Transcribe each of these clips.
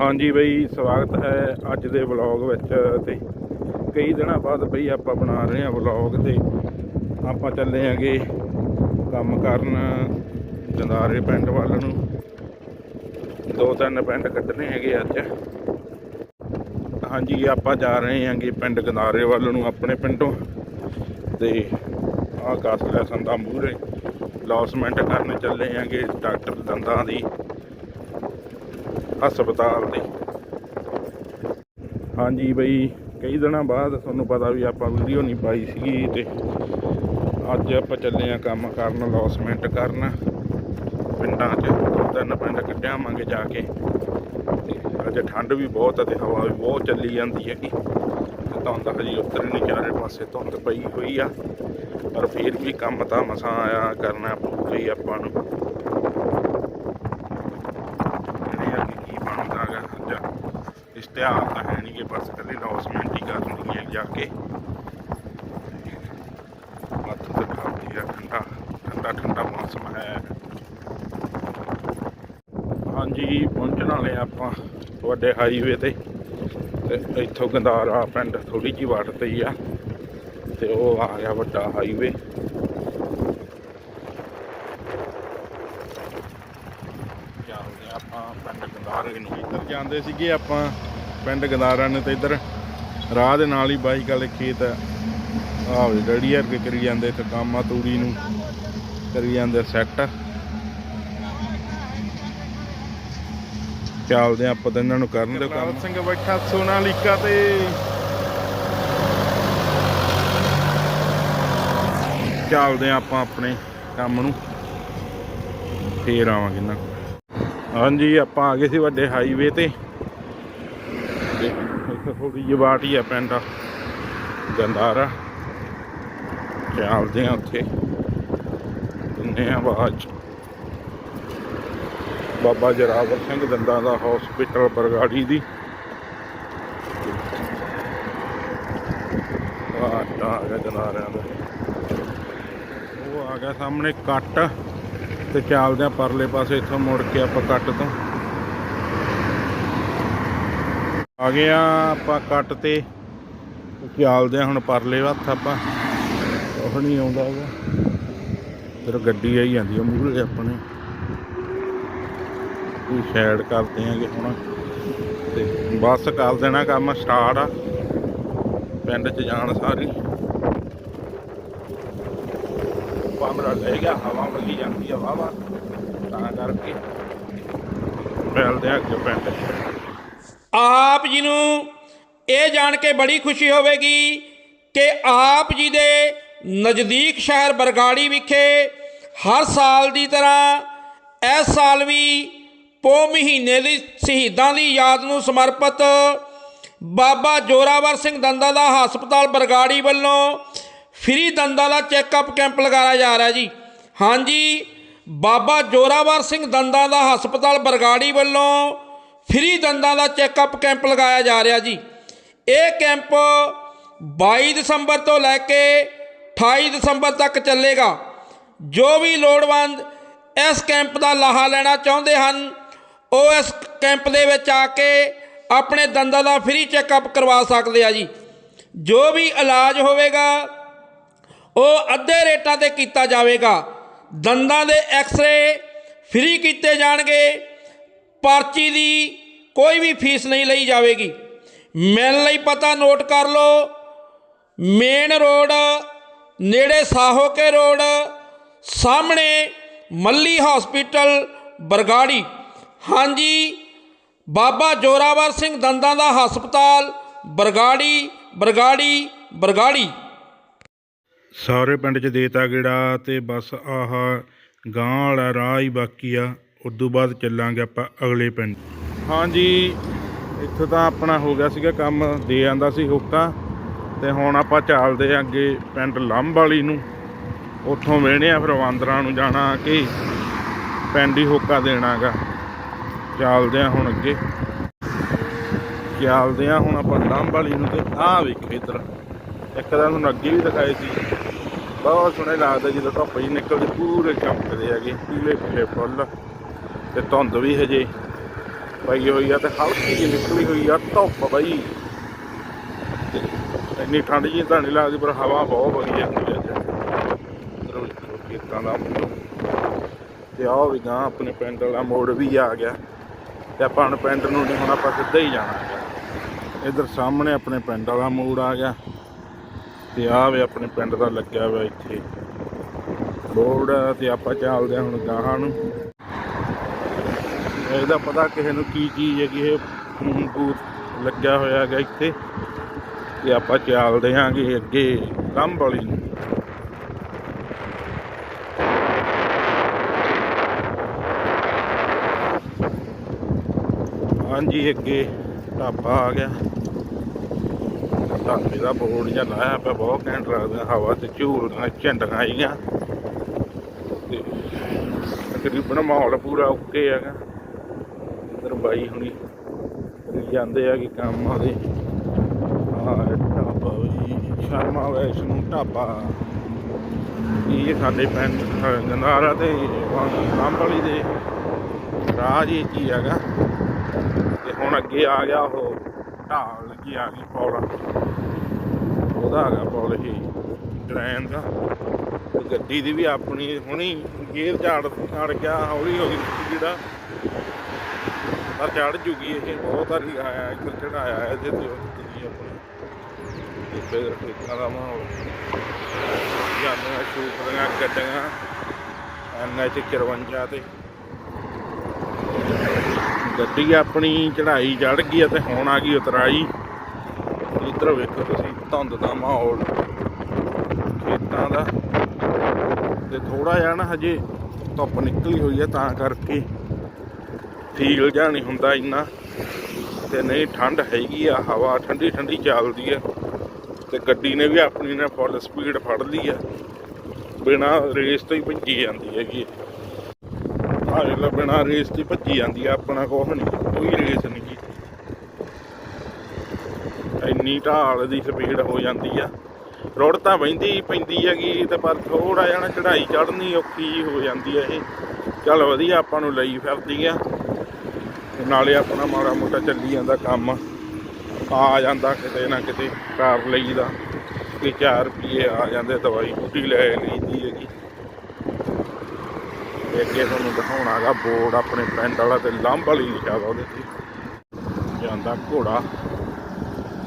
ਹਾਂਜੀ ਬਈ, ਸਵਾਗਤ ਹੈ ਅੱਜ ਦੇ ਵਲੌਗ ਵਿੱਚ ਤੇ ਕਈ ਦਿਨਾਂ ਬਾਅਦ ਬਈ ਆਪਾਂ ਬਣਾ ਰਹੇ ਹਾਂ ਵਲੌਗ ਤੇ। ਆਪਾਂ ਚੱਲੇ ਆਂਗੇ ਕੰਮ ਕਰਨ ਜੰਦਾਰੇ ਪਿੰਡ ਵੱਲ ਨੂੰ। ਦੋ ਤਿੰਨ ਪਿੰਡ ਕੱਢਣੇ ਹੈਗੇ ਅੱਜ। ਹਾਂਜੀ, ਆਪਾਂ ਜਾ ਰਹੇ ਆਂਗੇ ਪਿੰਡ ਗੰਦਾਰੇ ਵੱਲ ਨੂੰ ਆਪਣੇ ਪਿੰਡੋਂ। ਤੇ ਆਹ ਕਸ ਲੈਸਨ ਦਾ ਮੂਹਰੇ। ਲੌਸਮੈਂਟ ਕਰਨ ਚੱਲੇ ਆਂਗੇ ਡਾਕਟਰ ਦੰਦਾਂ ਦੀ। ਹਸਪਤਾਲ ਦੇ ਹਾਂਜੀ ਬਈ, ਕਈ ਦਿਨਾਂ ਬਾਅਦ ਤੁਹਾਨੂੰ ਪਤਾ ਵੀ ਆਪਾਂ ਵੀਡੀਓ ਨਹੀਂ ਪਾਈ ਸੀਗੀ ਤੇ ਅੱਜ ਆਪਾਂ ਚੱਲੇ ਆ ਕੰਮ ਕਰਨ ਲੌਸਮੈਂਟ ਕਰਨ। ਪਿੰਡਾਂ 'ਚ ਦੋ ਤਿੰਨ ਪਿੰਡ ਕੱਢਿਆਵਾਂਗੇ ਜਾ ਕੇ। ਤੇ ਅੱਜ ਠੰਡ ਵੀ ਬਹੁਤ ਹੈ ਤੇ ਹਵਾ ਵੀ ਬਹੁਤ ਚੱਲੀ ਜਾਂਦੀ ਹੈਗੀ। ਤੇ ਧੁੰਦ ਹਜੀ ਉੱਤਰ ਨਹੀਂ ਚਾਰੇ ਪਾਸੇ ਧੁੰਦ ਪਈ ਹੋਈ ਆ। ਪਰ ਫਿਰ ਵੀ ਕੰਮ ਤਾਂ ਮਸਾਂ ਆਇਆ, ਕਰਨਾ ਪਊਗਾ ਹੀ ਆਪਾਂ ਨੂੰ ਜਿਹੜੇ ਅੱਗੇ ਕੀ ਬਣਦਾ ਗਾ ਅੱਜ ਇਸ਼ਤਿਹਾਰ ਤਾਂ ਹੈ ਨਹੀਂ ਕਿ ਬਸ ਕੱਲੀ ਲੌਸਮੈਂਟ ਹੀ ਕਰਨੀ ਹੈ ਜਾ ਕੇ। ਹੱਥ ਤੇ ਖਾਂਦੀ ਹੈ ਠੰਡਾ ਠੰਡਾ ਠੰਡਾ ਮੌਸਮ ਹੈ। ਹਾਂਜੀ, ਪਹੁੰਚਣ ਵਾਲੇ ਆ ਆਪਾਂ ਵੱਡੇ ਹਾਈਵੇ ਤੇ। ਤੇ ਇੱਥੋਂ ਗੰਦਾਰਾ ਪਿੰਡ ਥੋੜੀ ਜਿਹੀ ਵਾਟ ਤੇ ਹੀ ਆ। ਤੇ ਉਹ ਆ ਗਿਆ ਵੱਡਾ ਹਾਈਵੇ ਆਪਾਂ ਪਿੰਡ ਗੰਦਾਰੇ ਨੂੰ। ਇੱਧਰ ਜਾਂਦੇ ਸੀਗੇ ਆਪਾਂ। ਪਿੰਡ ਗੰਦਾਰਾ ਨੂੰ ਤੇ ਇੱਧਰ ਰਾਹ ਦੇ ਨਾਲ ਹੀ ਬਾਈਕ ਵਾਲੇ ਖੇਤ ਆਹ ਵੇ ਡੈਡੀ ਵਰਗੇ ਕਰੀ ਜਾਂਦੇ ਇੱਥੇ ਕੰਮ ਆ ਤੂੜੀ ਨੂੰ ਕਰੀ ਜਾਂਦੇ ਸੈੱਟ। ਚੱਲਦੇ ਆ ਆਪਾਂ ਤਾਂ ਇਹਨਾਂ ਨੂੰ ਕਰਨ ਦੇ ਕੰਮ। ਸਿੰਘ ਬੈਠਾ ਸੋਨਾਲੀਕਾ ਤੇ। ਚੱਲਦੇ ਆ ਆਪਾਂ ਆਪਣੇ ਕੰਮ ਨੂੰ। ਫੇਰ ਆਵਾਂਗੇ ਨਾ ਹਾਂਜੀ ਆਪਾਂ ਆ ਗਏ ਸੀ ਵੱਡੇ ਹਾਈਵੇ ਤੇ ਤੇ। ਥੋੜੀ ਜਿਹੀ ਬਾਟ ਹੀ ਆ ਪਿੰਡ। ਗੰਦਾਰਾ। ਚੱਲਦੇ ਆ ਉੱਥੇ? ਦਿੰਦੇ ਆ ਆਵਾਜ਼ ਬਾਬਾ ਜਰਾਵਰ ਸਿੰਘ ਦੰਦਾਂ ਦਾ ਹਸਪੀਟਲ ਬਰਗਾੜੀ ਦੀ। ਆਟਾ ਆ ਗਿਆ ਜਨਾਰਿਆਂ ਦਾ। ਉਹ ਆ ਗਿਆ ਸਾਹਮਣੇ ਕੱਟ। ਤੇ ਚੱਲਦੇ ਆ ਪਰਲੇ ਪਾਸੇ, ਇੱਥੋਂ ਮੁੜ ਕੇ ਆਪਾਂ ਕੱਟ ਤੋਂ। ਆ ਗਏ ਆ ਆਪਾਂ ਕੱਟ ਤੇ ਤੇ ਚੱਲਦੇ ਆ ਹੁਣ ਪਰਲੇ ਹੱਥ ਆਪਾਂ। ਉਹ ਨਹੀਂ ਆਉਂਦਾ ਹੈਗਾ। ਫਿਰ ਗੱਡੀ ਆਈ ਜਾਂਦੀ ਆ ਮੂਹਰੇ ਆਪਣੇ। ਕੋਈ ਸਾਈਡ ਕਰਦੇ ਆਂਗੇ ਹੁਣ। ਤੇ ਬਸ ਕਰ ਦੇਣਾ ਕੰਮ ਸਟਾਰਟ ਆ। ਪਿੰਡ ਚ ਜਾਣ ਸਾਰੀ। ਪਾਮਰਾ ਲੈ ਗਿਆ, ਹਵਾ ਲੱਗੀ ਜਾਂਦੀ ਆ ਵਾਵਾ ਤਾਂ ਕਰਕੇ। ਮਿਲਦੇ ਆ ਅੱਗੇ ਪਿੰਡ ਆਪ ਜੀ ਨੂੰ ਇਹ ਜਾਣ ਕੇ ਬੜੀ ਖੁਸ਼ੀ ਹੋਵੇਗੀ ਕਿ ਆਪ ਜੀ ਦੇ ਨਜ਼ਦੀਕ ਸ਼ਹਿਰ ਬਰਗਾੜੀ ਵਿਖੇ ਹਰ ਸਾਲ ਦੀ ਤਰ੍ਹਾਂ ਇਸ ਸਾਲ ਵੀ ਪੋ ਮਹੀਨੇ ਦੀ ਸ਼ਹੀਦਾਂ ਦੀ ਯਾਦ ਨੂੰ ਸਮਰਪਿਤ ਬਾਬਾ ਜੋਰਾਵਰ ਸਿੰਘ ਦੰਦਾਂ ਦਾ ਹਸਪਤਾਲ ਬਰਗਾੜੀ ਵੱਲੋਂ ਫ੍ਰੀ ਦੰਦਾਂ ਦਾ ਚੈੱਕਅਪ ਕੈਂਪ ਲਗਾਇਆ ਜਾ ਰਿਹਾ ਜੀ। ਹਾਂਜੀ, ਬਾਬਾ ਜੋਰਾਵਰ ਸਿੰਘ ਦੰਦਾਂ ਦਾ ਹਸਪਤਾਲ ਬਰਗਾੜੀ ਵੱਲੋਂ ਫ੍ਰੀ ਦੰਦਾਂ ਦਾ ਚੈੱਕਅਪ ਕੈਂਪ ਲਗਾਇਆ ਜਾ ਰਿਹਾ ਜੀ। ਇਹ ਕੈਂਪ 22 ਦਸੰਬਰ ਤੋਂ ਲੈ ਕੇ 28 ਦਸੰਬਰ ਤੱਕ ਚੱਲੇਗਾ। ਜੋ ਵੀ ਲੋੜਵੰਦ ਇਸ ਕੈਂਪ ਦਾ ਲਾਹਾ ਲੈਣਾ ਚਾਹੁੰਦੇ ਹਨ, ਉਹ ਇਸ ਕੈਂਪ ਦੇ ਵਿੱਚ ਆ ਕੇ ਆਪਣੇ ਦੰਦਾਂ ਦਾ ਫ੍ਰੀ ਚੈੱਕਅਪ ਕਰਵਾ ਸਕਦੇ ਆ ਜੀ। ਜੋ ਵੀ ਇਲਾਜ ਹੋਵੇਗਾ, ਉਹ ਅੱਧੇ ਰੇਟਾਂ ਤੇ ਕੀਤਾ ਜਾਵੇਗਾ। ਦੰਦਾਂ ਦੇ ਐਕਸ-ਰੇ ਫ੍ਰੀ ਕੀਤੇ ਜਾਣਗੇ। ਪਰਚੀ ਦੀ ਕੋਈ ਵੀ ਫੀਸ ਨਹੀਂ ਲਈ ਜਾਵੇਗੀ। ਮਿਲਣ ਲਈ ਪਤਾ, ਨੋਟ ਕਰ ਲਓ। ਮੇਨ ਰੋਡ, ਨੇੜੇ ਸਾਹੋਕੇ ਰੋਡ, ਸਾਹਮਣੇ ਮੱਲੀ ਹਸਪੀਟਲ, ਬਰਗਾੜੀ। ਹਾਂਜੀ, ਬਾਬਾ ਜੋਰਾਵਰ ਸਿੰਘ ਦੰਦਾਂ ਦਾ ਹਸਪਤਾਲ, ਬਰਗਾੜੀ ਬਰਗਾੜੀ ਬਰਗਾੜੀ। ਸਾਰੇ ਪਿੰਡ 'ਚ ਦੇਤਾ ਗੇੜਾ ਤੇ ਬਸ ਆਹ ਗਾਂ ਵਾਲਾ ਰਾਹ ਹੀ ਬਾਕੀ ਆ। ਉਦੋਂ ਬਾਅਦ ਚੱਲਾਂਗੇ ਆਪਾਂ ਅਗਲੇ ਪਿੰਡ। ਹਾਂਜੀ, ਇੱਥੋਂ ਤਾਂ ਆਪਣਾ ਹੋ ਗਿਆ ਸੀਗਾ ਕੰਮ, ਦੇ ਆਂਦਾ ਸੀ ਹੁੱਕਾ। ਤੇ ਹੁਣ ਆਪਾਂ ਚੱਲਦੇ ਆਂ ਅੱਗੇ ਪਿੰਡ ਲੰਬ ਵਾਲੀ ਨੂੰ। ਉੱਥੋਂ ਵੇਹਣੇ ਆ ਫਿਰ ਵਾਂਦਰਾਂ ਨੂੰ ਜਾਣਾ ਕਿ ਪਿੰਡ ਹੀ ਹੁੱਕਾ ਦੇਣਾਗਾ। ਚੱਲਦੇ ਆ ਹੁਣ ਅੱਗੇ। ਚੱਲਦੇ ਆ ਹੁਣ ਆਪਾਂ ਲੰਬ ਵਾਲੀ ਨੂੰ ਤੇ ਆਹ ਵੇਖੋ ਇੱਧਰ। ਇੱਕ ਤਾਂ ਤੁਹਾਨੂੰ ਅੱਗੇ ਵੀ ਦਿਖਾਏ ਸੀ। ਬਹੁਤ ਸੋਹਣੇ ਲੱਗਦਾ ਜਦੋਂ ਧੁੱਪ ਜੀ ਨਿਕਲਦੀ, ਪੂਰੇ ਚਮਕਦੇ ਹੈਗੇ ਪੀਲੇ ਪੀਲੇ ਫੁੱਲ। ਤੇ ਧੁੰਦ ਵੀ ਹਜੇ ਪਈ ਹੋਈ ਆ ਤੇ ਹਲਕੀ ਜਿਹੀ ਨਿਕਲੀ ਹੋਈ ਆ, ਧੁੱਪ ਬਈ। ਇੰਨੀ ਠੰਡ ਜੀ ਤਾਂ ਨਹੀਂ ਲੱਗਦੀ, ਪਰ ਹਵਾ ਬਹੁਤ ਵਧੀਆ ਹੁੰਦੀ ਹੈ ਖੇਤਾਂ ਦਾ ਮੂੰਹ ਤੇ ਆਹ ਵੀ ਗਾਂ ਆਪਣੇ ਪਿੰਡ ਵਾਲਾ ਮੋੜ ਵੀ ਆ ਗਿਆ। ਤੇ ਆਪਾਂ ਹੁਣ ਪਿੰਡ ਨੂੰ ਨਹੀਂ, ਹੁਣ ਆਪਾਂ ਸਿੱਧਾ ਹੀ ਜਾਣਾ ਹੈਗਾ। ਇਧਰ ਸਾਹਮਣੇ ਆਪਣੇ ਪਿੰਡ ਵਾਲਾ ਮੋੜ ਆ ਗਿਆ। ਤੇ ਆਹ ਵੀ ਆਪਣੇ ਪਿੰਡ ਦਾ ਲੱਗਿਆ ਹੋਇਆ ਇੱਥੇ। ਬੋਰਡ ਤੇ ਆਪਾਂ ਚੱਲਦੇ ਹਾਂ ਹੁਣ ਗਾਹਾਂ ਨੂੰ। ਇਹਦਾ ਪਤਾ ਕਿਸੇ ਨੂੰ ਕੀ ਚੀਜ਼ ਹੈ ਕਿ ਇਹ ਫੋਨ ਲੱਗਿਆ ਹੋਇਆ ਹੈਗਾ ਇੱਥੇ। ਤੇ ਆਪਾਂ ਚੱਲਦੇ ਆਂਗੇ ਅੱਗੇ ਕੰਮ ਵਾਲੀ ਨੂੰ। ਹਾਂਜੀ, ਅੱਗੇ ਢਾਬਾ ਆ ਗਿਆ। ਢਾਬੇ ਦਾ ਬੋਰਡ ਜਿਹਾ ਲਾਇਆ ਪਿਆ, ਬਹੁਤ ਘੈਂਟ ਲੱਗਦਾ, ਹਵਾ ਤੇ ਝੂਲਦੀਆਂ ਝੰਡੀਆਂ ਆਈਆਂ। ਤੇ ਤਕਰੀਬਨ ਮਾਹੌਲ ਪੂਰਾ ਓਕੇ ਹੈਗਾ। ਇੱਧਰ ਬਾਈ ਹੁਣੀ ਜਾਂਦੇ ਆ ਕਿ ਕੰਮ ਉਹਦੇ ਆ ਢਾਬਾ ਵੀ ਸ਼ਰਮਾ ਵੈਸ਼ਨੂੰ ਢਾਬਾ। ਇਹ ਸਾਡੇ ਪਿੰਡ ਗੰਦਾਰਾ ਤੇ ਰਾਮਪਲੀ ਦੇ ਰਾਜ ਇਹ ਕੀ ਹੈਗਾ। ਤੇ ਹੁਣ ਅੱਗੇ ਆ ਗਿਆ ਉਹ ਢਾਲ ਲੱਗੀ ਆ ਗਈ ਪੌੜਾ। ਉਹਦਾ ਹੈਗਾ ਪੌੜ ਇਹ ਟ੍ਰੇਨ ਦਾ। ਤੇ ਗੱਡੀ ਦੀ ਵੀ ਆਪਣੀ ਹੁਣੀ ਗੇਅਰ ਝਾੜ ਝਾੜ ਗਿਆ ਹੌਲੀ ਹੌਲੀ ਜਿਹੜਾ ਪਰ ਚੜ ਜੂਗੀ ਇਹ, ਬਹੁਤ ਹਰੀ ਆਇਆ ਇੱਕ ਚੜਾਇਆ ਇਹਦੇ ਤੇ ਤੁਸੀਂ ਆਪਣੇ ਇੱਥੇ ਖੇਤਾਂ ਦਾ ਮਾਹੌਲ। ਜਾਂਦੀਆਂ ਸ਼ੂਕਰੀਆਂ ਗੱਡੀਆਂ ਐਨਐਚ 54 ਤੇ। ਗੱਡੀ ਆਪਣੀ ਚੜਾਈ ਚੜ ਗਈ ਆ ਤੇ ਹੁਣ ਆ ਗਈ ਉਤਰਾਈ। ਇੱਧਰ ਵੇਖੋ ਤੁਸੀਂ, ਧੁੰਦ ਦਾ ਮਾਹੌਲ। ਖੇਤਾਂ ਦਾ। ਤੇ ਥੋੜਾ ਜਿਹਾ ਨਾ ਹਜੇ ਧੁੱਪ ਨਿਕਲੀ ਹੋਈ ਹੈ ਤਾਂ ਕਰਕੇ। ਫੀਲ ਜਾਂ ਨਹੀਂ ਹੁੰਦਾ ਇੰਨਾ। ਤੇ ਨਹੀਂ, ਠੰਡ ਹੈਗੀ ਆ, ਹਵਾ ਠੰਡੀ ਠੰਡੀ ਚੱਲਦੀ ਆ। ਤੇ ਗੱਡੀ ਨੇ ਵੀ ਆਪਣੀ ਨੇ ਫੁੱਲ ਸਪੀਡ ਫੜ ਲਈ ਆ। ਬਿਨਾ ਰੇਸ ਤੋਂ ਹੀ ਭੱਜੀ ਜਾਂਦੀ ਹੈਗੀ ਆਹ ਵੇਖ ਲਓ, ਬਿਨਾ ਰੇਸ ਤੋਂ ਹੀ ਭੱਜੀ ਜਾਂਦੀ ਆ, ਆਪਣਾ ਕੁਛ ਨਹੀਂ, ਕੋਈ ਰੇਸ ਨਹੀਂ ਜੀ ਇੰਨੀ ਢਾਲ ਦੀ ਸਪੀਡ ਹੋ ਜਾਂਦੀ ਆ। ਰੋਡ ਤਾਂ ਵਹਿੰਦੀ ਪੈਂਦੀ ਹੈਗੀ, ਤੇ ਪਰ ਥੋੜਾ ਜਿਹਾ ਨਾ ਚੜਾਈ ਚੜ੍ਹਨੀ ਔਖੀ ਜਿਹੀ ਹੋ ਜਾਂਦੀ ਆ ਇਹ। ਚੱਲ ਵਧੀਆ, ਆਪਾਂ ਨੂੰ ਲਈ ਫਿਰਦੀ ਆ। ਨਾਲੇ ਆਪਣਾ ਮਾੜਾ ਮੋਟਾ ਚੱਲੀ ਜਾਂਦਾ ਕੰਮ। ਆ ਜਾਂਦਾ ਕਿਤੇ ਨਾ ਕਿਤੇ ਕਾਰ ਲਈਦਾ। ਕਿ 4 ਰੁਪਏ ਆ ਜਾਂਦੇ, ਦਵਾਈ ਬੂਟੀ ਲੈ ਲਈਦੀ ਹੈਗੀ। ਤੇ ਅੱਗੇ ਤੁਹਾਨੂੰ ਦਿਖਾਉਣਾਗਾ ਬੋਰਡ ਆਪਣੇ ਪਿੰਡ ਵਾਲਾ ਤੇ ਲੰਬ ਵਾਲੀ ਲਿਖਿਆ ਵਾ ਉਹਦੇ ਤੇ। ਜਾਂਦਾ ਘੋੜਾ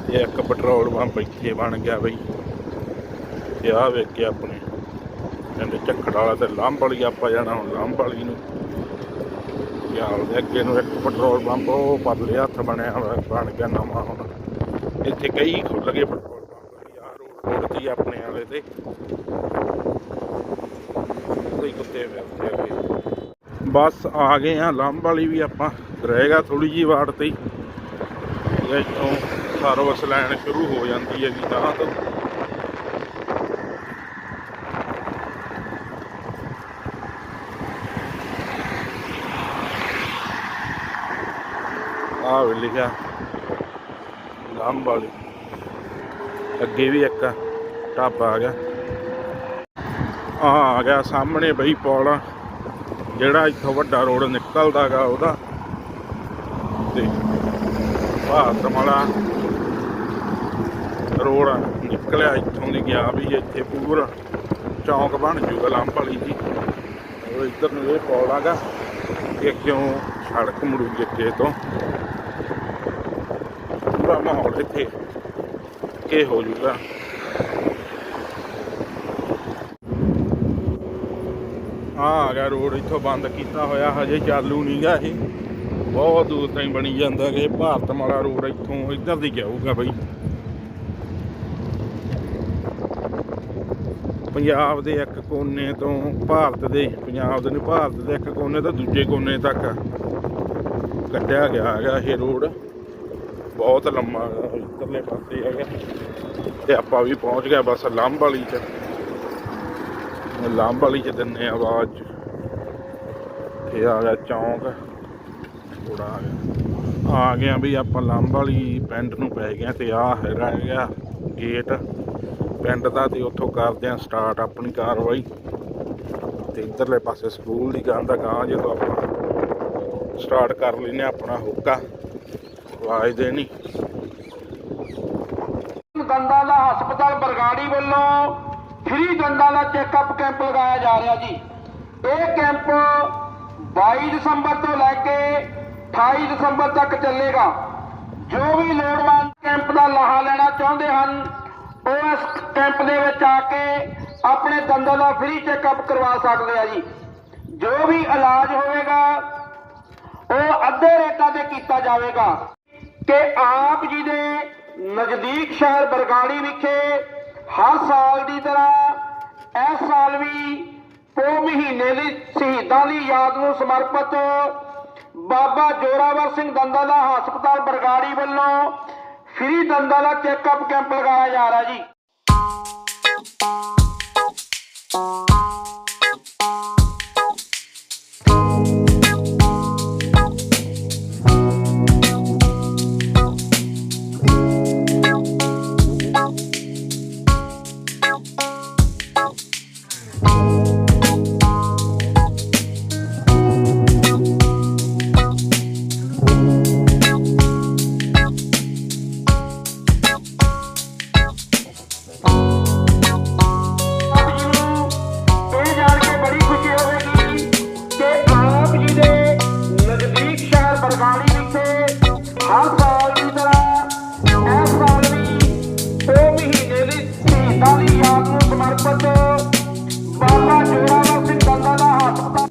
ਤੇ ਇੱਕ ਪੈਟਰੋਲ ਪੰਪ ਇੱਥੇ ਬਣ ਗਿਆ ਬਈ। ਤੇ ਆਹ ਵੇਖ ਕੇ ਆਪਣੇ ਕਹਿੰਦੇ ਝੱਖੜ ਵਾਲਾ ਤੇ ਲੰਬ ਵਾਲੀ ਆਪਾਂ ਜਾਣਾ ਹੁਣ ਲੰਬ ਵਾਲੀ ਨੂੰ। ਯਾਰ ਦੇ ਅੱਗੇ ਨੂੰ ਇੱਕ ਪੈਟਰੋਲ ਪੰਪ, ਉਹ ਪਰਲੇ ਹੱਥ ਬਣਿਆ ਹੋਇਆ, ਬਣ ਗਿਆ ਨਵਾਂ ਹੁਣ। ਇੱਥੇ ਕਈ ਖੁੱਲ ਗਏ ਪੈਟਰੋਲ ਪੰਪ ਯਾਰ ਰੋਡ ਰੋਡ ਤੇ ਆਪਣੇ ਵਾਲੇ ਤੇ। ਕੋਈ ਕੁੱਤੇ ਫਿਰਦੇ ਅੱਗੇ ਬਸ ਆ ਗਏ ਆ ਲੰਬ ਵਾਲੀ ਵੀ ਆਪਾਂ ਰਹੇਗਾ ਥੋੜੀ ਜੀ ਵਾਟ ਤੇ ਹੀ। ਇਹ ਇੱਥੋਂ ਸਰਵਿਸ ਲੈਣ ਸ਼ੁਰੂ ਹੋ ਜਾਂਦੀ ਹੈਗੀ ਤਾਂ ਤੋਂ ਆਹ ਵੀ ਲਿਖਿਆ ਲੰਬ ਵਾਲੀ। ਅੱਗੇ ਵੀ ਇੱਕ ਢਾਬਾ ਆ ਗਿਆ। ਆ ਆ ਗਿਆ ਸਾਹਮਣੇ ਬਈ ਪੌਲ। ਜਿਹੜਾ ਇੱਥੋਂ ਵੱਡਾ ਰੋਡ ਨਿਕਲਦਾਗਾ ਉਹਦਾ। ਤੇ ਭਾਰਤ ਵਾਲਾ ਰੋਡ ਨਿਕਲਿਆ ਇੱਥੋਂ ਦੀ ਗਿਆ ਵੀ ਇੱਥੇ ਪੂਰਾ। ਚੌਂਕ ਬਣ ਜੂਗਾ ਲੰਬ ਵਾਲੀ ਜੀ। ਉਹ ਇੱਧਰ ਨੂੰ ਇਹ ਪੌਲ ਪੌੜਾਗਾ ਇਹ ਕਿਉਂ ਸੜਕ ਮੁੜੂਗੀ ਅੱਗੇ ਤੋਂ? ਮਾਹੌਲ ਇੱਥੇ ਕੇ ਹੋ ਜੂਗਾ। ਆ ਆ ਗਿਆ ਰੋਡ, ਇੱਥੋਂ ਬੰਦ ਕੀਤਾ ਹੋਇਆ, ਹਜੇ ਚਾਲੂ ਨਹੀਂਗਾ ਇਹ। ਬਹੁਤ ਦੂਰ ਤਾਈਂ ਬਣੀ ਜਾਂਦਾ ਕਿ ਭਾਰਤ ਮਾਲਾ ਰੋਡ ਇੱਥੋਂ, ਇੱਧਰ ਦੀ ਜਾਊਗਾ ਬਈ। ਪੰਜਾਬ ਦੇ ਇੱਕ ਕੋਨੇ ਤੋਂ ਭਾਰਤ ਦੇ, ਪੰਜਾਬ ਦੇ ਨਹੀਂ ਭਾਰਤ ਦੇ ਇੱਕ ਕੋਨੇ ਤੋਂ ਦੂਜੇ ਕੋਨੇ ਤੱਕ ਕੱਢਿਆ ਗਿਆ ਹੈਗਾ ਇਹ ਰੋਡ। ਬਹੁਤ ਲੰਮਾ ਇੱਧਰਲੇ ਪਾਸੇ ਹੈਗਾ। ਤੇ ਆਪਾਂ ਵੀ ਪਹੁੰਚ ਗਏ ਬਸ ਲੰਬ ਵਾਲੀ ਚ। ਲੰਬ ਵਾਲੀ ਚ ਦਿੰਨੇ ਆ ਆਵਾਜ਼। ਇਹ ਆ ਗਿਆ ਚੌਂਕ। ਥੋੜਾ ਆ ਗਿਆ। ਆ ਗਿਆ ਵੀ ਆਪਾਂ ਲੰਬ ਵਾਲੀ ਪਿੰਡ ਨੂੰ ਪੈ ਗਏ ਤੇ ਆ ਹੈਗਾ ਹੈਗਾ ਗੇਟ। ਪਿੰਡ ਦਾ ਤੇ ਉੱਥੋਂ ਕਰਦੇ ਆ ਸਟਾਰਟ ਆਪਣੀ ਕਾਰਵਾਈ। ਤੇ ਇੱਧਰਲੇ ਪਾਸੇ ਸਕੂਲ ਦੀ ਗਾਂ ਦਾ ਗਾਂ ਜਦੋਂ ਆਪਾਂ ਸਟਾਰਟ ਕਰ ਲੈਨੇ ਆਪਣਾ ਹੁੱਕਾ। ਆਵਾਜ਼ ਦੇ ਨਹੀਂ। ਦੰਦਾਂ ਦਾ ਹਸਪਤਾਲ ਬਰਗਾੜੀ ਵੱਲੋਂ ਫ੍ਰੀ ਦੰਦਾਂ ਦਾ ਚੈੱਕਅਪ ਕੈਂਪ ਲਗਾਇਆ ਜਾ ਰਿਹਾ ਜੀ। ਇਹ ਕੈਂਪ 22 ਦਸੰਬਰ ਤੋਂ ਲੈ ਕੇ 28 ਦਸੰਬਰ ਤੱਕ ਚੱਲੇਗਾ। ਜੋ ਵੀ ਲੋੜਵੰਦ ਕੈਂਪ ਦਾ ਲਾਹਾ ਲੈਣਾ ਚਾਹੁੰਦੇ ਹਨ, ਉਹ ਇਸ ਕੈਂਪ ਦੇ ਵਿੱਚ ਆ ਕੇ ਆਪਣੇ ਦੰਦਾਂ ਦਾ ਫ੍ਰੀ ਚੈੱਕਅਪ ਕਰਵਾ ਸਕਦੇ ਆ ਜੀ। ਜੋ ਵੀ ਇਲਾਜ ਹੋਵੇਗਾ, ਉਹ ਅੱਧੇ ਰੇਟਾਂ ਤੇ ਕੀਤਾ ਜਾਵੇਗਾ। ਕਿ ਆਪ ਜੀ ਦੇ ਨਜ਼ਦੀਕ ਸ਼ਹਿਰ ਬਰਗਾੜੀ ਵਿਖੇ ਹਰ ਸਾਲ ਦੀ ਤਰ੍ਹਾਂ ਇਸ ਸਾਲ ਵੀ ਪੋ ਮਹੀਨੇ ਦੀ ਸ਼ਹੀਦਾਂ ਦੀ ਯਾਦ ਨੂੰ ਸਮਰਪਿਤ ਬਾਬਾ ਜੋਰਾਵਰ ਸਿੰਘ ਦੰਦਾਂ ਦਾ ਹਸਪਤਾਲ ਬਰਗਾੜੀ ਵੱਲੋਂ ਫ੍ਰੀ ਦੰਦਾਂ ਦਾ ਚੈੱਕਅਪ ਕੈਂਪ ਲਗਾਇਆ ਜਾ ਰਿਹਾ ਜੀ। ਹਰ ਤਰ੍ਹਾਂ ਇਸ ਸਾਲ ਵੀ ਉਹ ਮਹੀਨੇ ਦੀ ਸ਼ਹੀਦਾਂ ਦੀ ਯਾਦ ਨੂੰ ਸਮਰਪਿਤ ਬਾਬਾ ਜੋਰਾਵਰ ਸਿੰਘ ਦੰਦਾਂ ਦਾ ਹਸਪਤਾਲ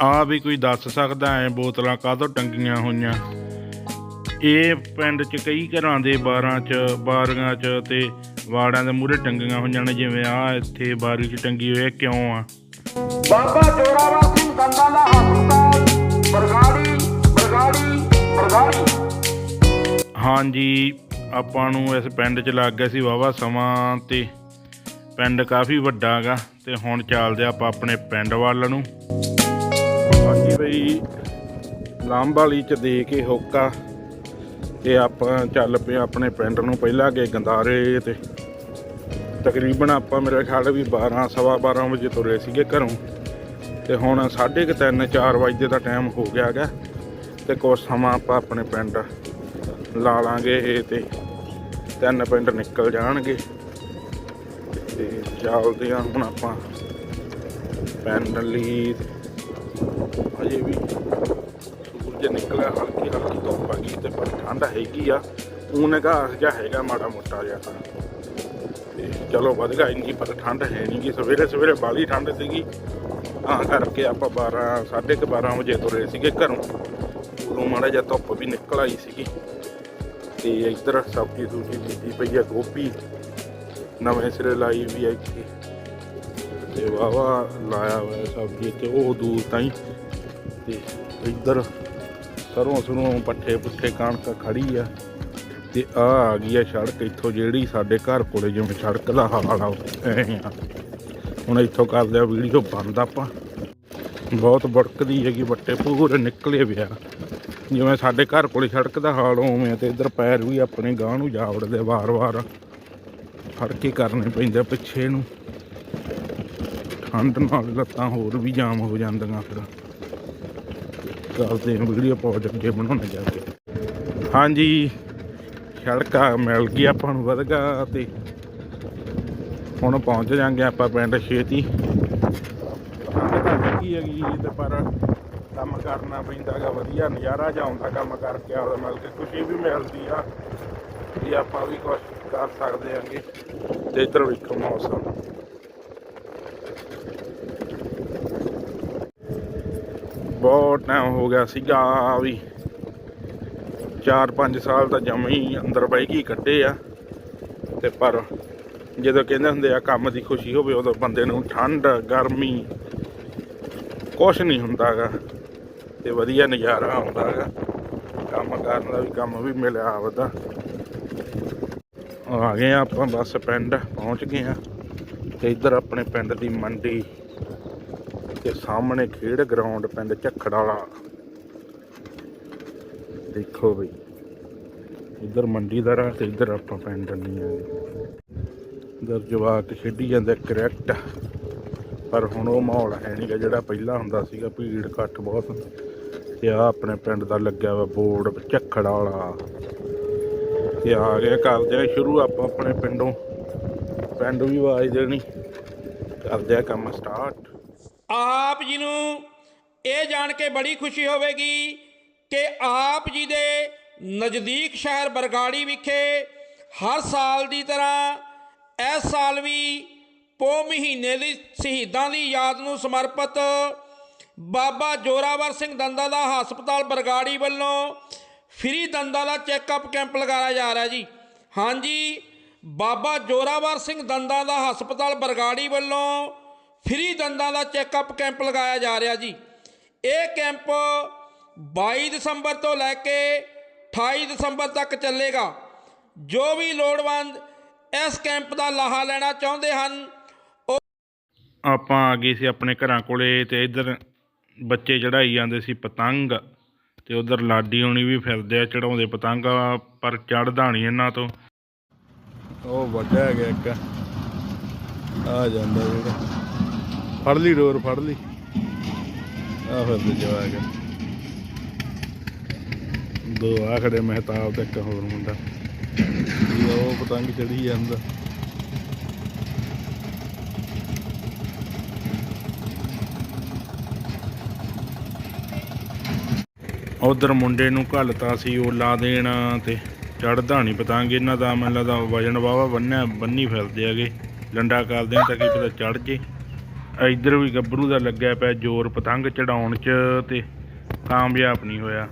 ਆ ਵੀ ਕੋਈ ਦੱਸ ਸਕਦਾ ਐ, ਬੋਤਲਾਂ ਕਾਹਤੋਂ ਟੰਗੀਆਂ ਹੋਈਆਂ। ਇਹ ਪਿੰਡ 'ਚ ਕਈ ਘਰਾਂ ਦੇ ਬਾਰਾਂ 'ਚ, ਬਾਰੀਆਂ 'ਚ ਤੇ ਵਾੜਾਂ ਦੇ ਮੂਹਰੇ ਟੰਗੀਆਂ ਹੋਈਆਂ ਨੇ, ਜਿਵੇਂ ਆ ਇੱਥੇ ਬਾਰੀ 'ਚ ਟੰਗੀ ਹੋਈ ਕਿਉਂ ਆ? ਬਾਬਾ ਜੋਰਾਵਰ ਸਿੰਘ ਦੰਦਾਂ ਦਾ ਹਸਪਤਾਲ ਬਰਗਾੜੀ ਬਰਗਾੜੀ ਬਰਗਾੜੀ। ਹਾਂਜੀ, ਆਪਾਂ ਨੂੰ ਇਸ ਪਿੰਡ 'ਚ ਲੱਗ ਗਿਆ ਸੀ ਵਾਵਾ ਸਮਾਂ ਤੇ ਪਿੰਡ ਕਾਫੀ ਵੱਡਾ ਹੈਗਾ ਤੇ ਹੁਣ ਚੱਲਦੇ ਆਪਾਂ ਆਪਣੇ ਪਿੰਡ ਵੱਲ ਨੂੰ। ਬਾਕੀ ਬਈ ਲਾਂਬਾਲੀ 'ਚ ਦੇ ਕੇ ਹੋਕਾ ਤੇ ਆਪਾਂ ਚੱਲ ਪਏ ਆਪਣੇ ਪਿੰਡ ਨੂੰ ਪਹਿਲਾਂ ਗਏ ਗੰਦਾਰੇ ਤੇ। ਤਕਰੀਬਨ ਆਪਾਂ ਮੇਰੇ ਖਿਆਲ ਵੀ 12 ਸਵਾ 12 ਵਜੇ ਤੁਰੇ ਸੀਗੇ ਘਰੋਂ। ਤੇ ਹੁਣ 3:30 4 ਵਜੇ ਦਾ ਟਾਈਮ ਹੋ ਗਿਆ ਹੈਗਾ ਤੇ ਕੁਛ ਸਮਾਂ ਆਪਾਂ ਆਪਣੇ ਪਿੰਡ ਲਾ ਲਾਂਗੇ ਇਹ ਤੇ। ਤਿੰਨ ਪਿੰਡ ਨਿਕਲ ਜਾਣਗੇ। ਤੇ ਚੱਲਦੇ ਆ ਹੁਣ ਆਪਾਂ ਪਿੰਡ ਲਈ। ਅਜੇ ਵੀ ਸੂਰਜ ਨਿਕਲਿਆ, ਹਲਕੀ ਹਲਕੀ ਧੁੱਪ ਆ ਗਈ ਤੇ ਪਰ ਠੰਡ ਹੈਗੀ ਆ। ਊਨ ਘਾਸ ਜਿਹਾ ਹੈਗਾ ਮਾੜਾ ਮੋਟਾ ਜਿਹਾ। ਤਾਂ ਤੇ ਚਲੋ ਵਧਗਾ ਇੰਨੀ ਪਰ ਠੰਡ ਹੈ ਨਹੀਂ ਗੀ। ਸਵੇਰੇ ਸਵੇਰੇ ਬਾਲੀ ਠੰਡ ਸੀਗੀ। ਤਾਂ ਕਰਕੇ ਆਪਾਂ 12 12:30 ਵਜੇ ਤੁਰੇ ਸੀਗੇ ਘਰੋਂ। ਉਦੋਂ ਮਾੜਾ ਜਿਹਾ ਧੁੱਪ ਵੀ ਨਿਕਲ ਆਈ ਸੀਗੀ। ਤੇ ਇੱਧਰ ਸਬਜ਼ੀ ਸੂਜੀ ਬੀਜੀ ਪਈ ਆ, ਗੋਭੀ। ਨਵੇਂ ਸਿਰੇ ਲਾਈ ਵੀ ਆ ਇੱਥੇ। ਤੇ ਵਾਵਾ ਲਾਇਆ ਹੋਇਆ ਸਬਜ਼ੀ ਤੇ ਉਹ ਦੂਰ ਤਾਈਂ। ਤੇ ਇੱਧਰ ਸਰੋਂ ਸਰੋਂ ਪੱਠੇ ਪੁੱਠੇ ਕਣਕ ਖੜੀ ਆ। ਤੇ ਆ ਆ ਗਈ ਆ ਸੜਕ, ਇੱਥੋਂ ਜਿਹੜੀ ਸਾਡੇ ਘਰ ਕੋਲੇ ਜਿਵੇਂ ਸੜਕ ਦਾ ਹਾਲ ਆ ਹੁਣ ਇੱਥੋਂ ਕਰਦੇ ਆ ਵੀਡੀਓ, ਬੰਦ ਆਪਾਂ। ਬਹੁਤ ਬੜਕਦੀ ਹੈਗੀ ਬੱਟੇ ਪੂਰੇ ਨਿਕਲੇ ਪਿਆ ਜਿਵੇਂ ਸਾਡੇ ਘਰ ਕੋਲੇ ਸੜਕ ਦਾ ਹਾਲ ਹੋਵੇਂ ਆ ਤੇ ਇੱਧਰ ਪੈਰ ਵੀ ਆਪਣੇ ਗਾਂ ਨੂੰ ਜਾ ਵੜਦੇ ਵਾਰ-ਵਾਰ ਫੜ ਕੇ ਕਰਨੇ ਪੈਂਦੇ ਪਿੱਛੇ ਨੂੰ। ਠੰਡ ਨਾਲ ਲੱਤਾਂ ਹੋਰ ਵੀ ਜਾਮ ਹੋ ਜਾਂਦੀਆਂ ਫਿਰ। ਕਰਦੇ ਹਾਂ ਵੀਡੀਓ ਪੌਜ ਅੱਗੇ ਬਣਾਉਣਾ ਜਾ ਕੇ। ਹਾਂਜੀ, ਸੜਕਾਂ ਮਿਲ ਗਈ ਆਪਾਂ ਨੂੰ ਵਧਗਾ ਤੇ। ਹੁਣ ਪਹੁੰਚ ਜਾਂਗੇ ਆਪਾਂ ਪਿੰਡ ਛੇਤੀ। ਠੰਡ ਹੈਗੀ ਹੈਗੀ ਤੇ ਪਰ ਕੰਮ ਕਰਨਾ ਪੈਂਦਾਗਾ ਵਧੀਆ ਨਜ਼ਾਰਾ ਜਿਹਾ ਆਉਂਦਾ ਕੰਮ ਕਰਕੇ ਆਉਂਦਾ ਮਿਲ ਕੇ ਖੁਸ਼ੀ ਵੀ ਮਿਲਦੀ ਆ ਵੀ ਆਪਾਂ ਵੀ ਕੁਝ ਕਰ ਸਕਦੇ ਆਂਗੇ ਤੇ ਇੱਧਰ ਵੇਖੋ ਮੌਸਮ। ਬਹੁਤ ਟਾਈਮ ਹੋ ਗਿਆ ਸੀਗਾ ਵੀ। 4-5 ਸਾਲ ਤਾਂ ਜਮੇ ਅੰਦਰ ਬਹਿ ਕੇ ਕੱਢੇ ਆ। ਤੇ ਪਰ ਜਦੋਂ ਕਹਿੰਦੇ ਹੁੰਦੇ ਆ, ਕੰਮ ਦੀ ਖੁਸ਼ੀ ਹੋਵੇ ਉਦੋਂ ਬੰਦੇ ਨੂੰ ਠੰਡ, ਗਰਮੀ ਕੁਛ ਨਹੀਂ ਹੁੰਦਾਗਾ ਤੇ ਵਧੀਆ ਨਜ਼ਾਰਾ ਆਉਂਦਾ ਹੈਗਾ ਕੰਮ ਕਰਨ ਦਾ ਵੀ ਕੰਮ ਵੀ ਮਿਲਿਆ ਆਪਦਾ। ਆ ਗਏ ਆ ਆਪਾਂ, ਬਸ ਪਿੰਡ ਪਹੁੰਚ ਗਏ ਆ ਤੇ ਇੱਧਰ ਆਪਣੇ ਪਿੰਡ ਦੀ ਮੰਡੀ ਤੇ ਸਾਹਮਣੇ ਖੇਡ ਗਰਾਊਂਡ ਪਿੰਡ ਝੱਖੜ ਵਾਲਾ। ਦੇਖੋ ਬਈ, ਇੱਧਰ ਮੰਡੀ ਦਾ ਰਾਹ ਤੇ ਇੱਧਰ ਆਪਾਂ ਪਿੰਡ ਨਹੀਂ ਆ ਇੱਧਰ ਜਵਾਕ ਖੇਡੀ ਜਾਂਦੇ ਕਰੈਕਟ, ਪਰ ਹੁਣ ਉਹ ਮਾਹੌਲ ਹੈ ਨਹੀਂਗਾ ਜਿਹੜਾ ਪਹਿਲਾਂ ਹੁੰਦਾ ਸੀਗਾ, ਭੀੜ ਘੱਟ ਬਹੁਤ ਤੇ ਆ ਆਪਣੇ ਪਿੰਡ ਦਾ ਲੱਗਿਆ ਵਾ ਬੋਰਡ ਝੱਖੜ ਵਾਲਾ। ਤੇ ਆ ਗਿਆ ਕਰਦੇ ਆ ਸ਼ੁਰੂ ਆਪਾਂ ਆਪਣੇ ਪਿੰਡੋਂ। ਪਿੰਡ ਵੀ ਆਵਾਜ਼ ਦੇਣੀ। ਕਰਦੇ ਆ ਕੰਮ ਸਟਾਰਟ ਆਪ ਜੀ ਨੂੰ ਇਹ ਜਾਣ ਕੇ ਬੜੀ ਖੁਸ਼ੀ ਹੋਵੇਗੀ ਕਿ ਆਪ ਜੀ ਦੇ ਨਜ਼ਦੀਕ ਸ਼ਹਿਰ ਬਰਗਾੜੀ ਵਿਖੇ ਹਰ ਸਾਲ ਦੀ ਤਰ੍ਹਾਂ ਇਸ ਸਾਲ ਵੀ ਪੋ ਮਹੀਨੇ ਦੀ ਸ਼ਹੀਦਾਂ ਦੀ ਯਾਦ ਨੂੰ ਸਮਰਪਿਤ ਬਾਬਾ ਜੋਰਾਵਰ ਸਿੰਘ ਦੰਦਾਂ ਦਾ ਹਸਪਤਾਲ ਬਰਗਾੜੀ ਵੱਲੋਂ ਫ੍ਰੀ ਦੰਦਾਂ ਦਾ ਚੈੱਕਅਪ ਕੈਂਪ ਲਗਾਇਆ ਜਾ ਰਿਹਾ ਜੀ। ਹਾਂਜੀ, ਬਾਬਾ ਜੋਰਾਵਰ ਸਿੰਘ ਦੰਦਾਂ ਦਾ ਹਸਪਤਾਲ ਬਰਗਾੜੀ ਵੱਲੋਂ ਫ੍ਰੀ ਦੰਦਾਂ ਦਾ ਚੈੱਕਅਪ ਕੈਂਪ ਲਗਾਇਆ ਜਾ ਰਿਹਾ ਜੀ। ਇਹ ਕੈਂਪ 22 ਦਸੰਬਰ ਤੋਂ ਲੈ ਕੇ 28 ਦਸੰਬਰ ਤੱਕ ਚੱਲੇਗਾ। ਜੋ ਵੀ ਲੋੜਵੰਦ ਇਸ ਕੈਂਪ ਦਾ ਲਾਹਾ ਲੈਣਾ ਚਾਹੁੰਦੇ ਹਨ ਆਪਾਂ ਆ ਗਏ ਸੀ ਆਪਣੇ ਘਰਾਂ ਕੋਲੇ ਤੇ ਇੱਧਰ ਬੱਚੇ ਚੜਾਈ ਜਾਂਦੇ ਸੀ ਪਤੰਗ ਤੇ ਉਧਰ ਲਾਡੀ ਹੋਣੀ ਵੀ ਫਿਰਦੇ ਆ ਚੜਾਉਂਦੇ ਪਤੰਗ ਪਰ ਚੜਦਾ ਨਹੀਂ ਇਹਨਾਂ ਤੋਂ। ਉਹ ਵੱਡਾ ਹੈਗਾ ਇੱਕ। ਆ ਜਾਂਦਾ ਜਿਹੜਾ। ਫੜ ਲਈ ਡੋਰ ਫੜ ਲਈ। ਆ ਫਿਰ ਦੂਜਾ ਦੋ ਆ ਖੜੇ ਮਹਿਤਾਬ ਤੇ ਇੱਕ ਹੋਰ ਮੁੰਡਾ। ਉਹ ਪਤੰਗ ਚੜੀ ਜਾਂਦਾ। ਉਧਰ ਮੁੰਡੇ ਨੂੰ ਘੱਲਤਾ ਸੀ, ਉਹ ਲਾ ਦੇਣਾ ਤੇ ਚੜਦਾ ਨਹੀਂ ਪਤੰਗ ਇਹਨਾਂ ਦਾ, ਮੈਨੂੰ ਲੱਗਦਾ ਵਜਨ ਵਾਵਾ ਬੰਨਿਆ, ਬੰਨੀ ਫਿਰਦੇ ਹੈਗੇ। ਲੰਡਾ ਕਰਦੇ ਤਾਂ ਕਿ ਪਤਾ ਚੜ ਜੇ। ਇੱਧਰ ਵੀ ਗੱਭਰੂ ਦਾ ਲੱਗਿਆ ਪਿਆ, ਜ਼ੋਰ ਪਤੰਗ ਚੜਾਉਣ 'ਚ ਤੇ ਕਾਮਯਾਬ ਨਹੀਂ ਹੋਇਆ।